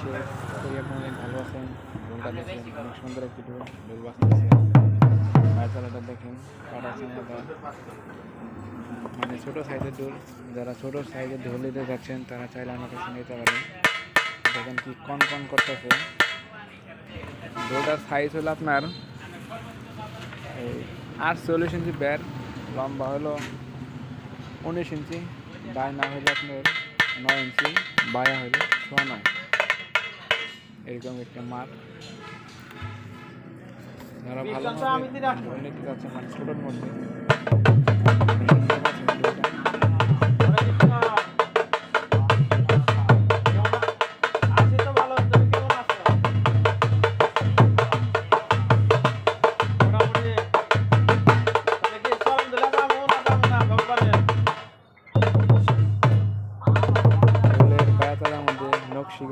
দেখছেন ডোলটা দেখেন অনেক সুন্দর একটি ডোল ডোল বাজতেছে। পায়ের দেখেন কাটা মানে ছোটো সাইজের ডোল যারা ছোটো সাইজের ঢোল নিতে যাচ্ছেন তারা চাইলে আমার কাছে নিতে পারেন। দেখেন কি কন কন করতেছে। ডোলটার সাইজ হলো আপনার এই আটচল্লিশ ইঞ্চি ব্যার লম্বা হলো উনিশ ইঞ্চি ডায়না হলো আপনার নয় ইঞ্চি বায়া হলো সোয়া নয়। এরকম একটা মাঠ। যারা ভালো অনেক কিছু আছে মানে ছোটোর মধ্যে।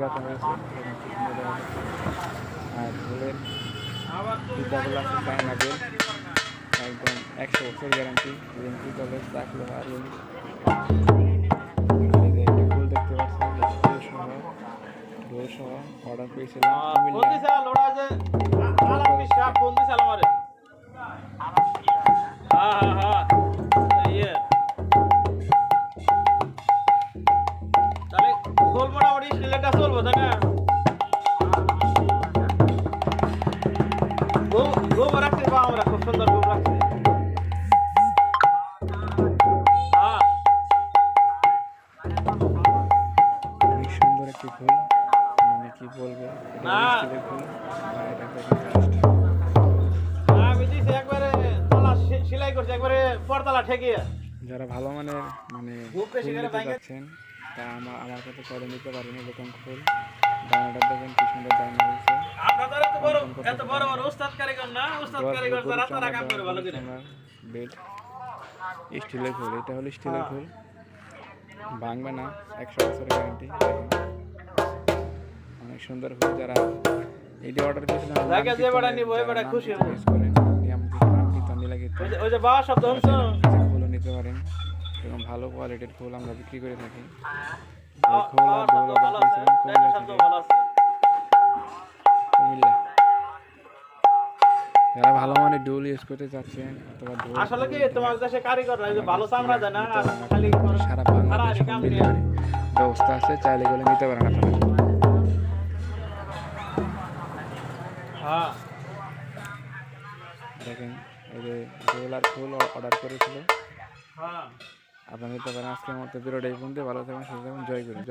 দেখা যাচ্ছে। আর তো পিঠাগুলো আছে চায়না বেল একদম একশো বছর গ্যারান্টি রিঙ্কি কলেজ চাকলো আর ফুল দেখতে পাচ্ছেন সহ অর্ডার পেয়েছিলাম। তাহলে মোটামুটি সিলেটটা চলবো তাই না? আমরা খুব সুন্দর গোবর রাখতে হ্যাঁ অনেক সুন্দর একটি ফুল মানে কি বলব না। একবারে তলা সেলাই করছে একবারে পরতলা ঠেকিয়ে। যারা ভালো মানের মানে খুব বেশি করে নিতে যাচ্ছেন তা আমার আমার কাছে করে নিতে পারেন এরকম ফুল দানাটা দেখেন কি সুন্দর দানা হয়েছে। বড় স্টিলের ফুল এটা হলো স্টিলের ফুল। ভাঙবে না একশো বছরের গ্যারান্টি অনেক সুন্দর ফুল যারা এইটি অর্ডার করেছিলাম খুশি শুনছো? নিতে পারেন। এবং ভালো কোয়ালিটির ফুল আমরা বিক্রি করে থাকি। এই বাবা আর শব্দ অর্ডার করেছিলাম কুমিল্লা থেকে। কুমিল্লা। যারা ভালো মানের ডোল ইউজ করতে চাচ্ছেন অথবা ডোল আসলে কি তোমার দেশে কারিগররা এই যে ভালো চামড়া দেয় না খালি সারা বাংলাদেশ ব্যবস্থা আছে চাইলে গেলে নিতে পারেন আপনারা। হ্যাঁ। দেখেন এই যে ডোল আর ফুল অর্ডার করেছিল। হ্যাঁ। আপনারা নিতে পারেন আজকের মতো। বিরোধী পর্যন্ত ভালো থাকবেন সুস্থ থাকবেন। জয় করুন জয়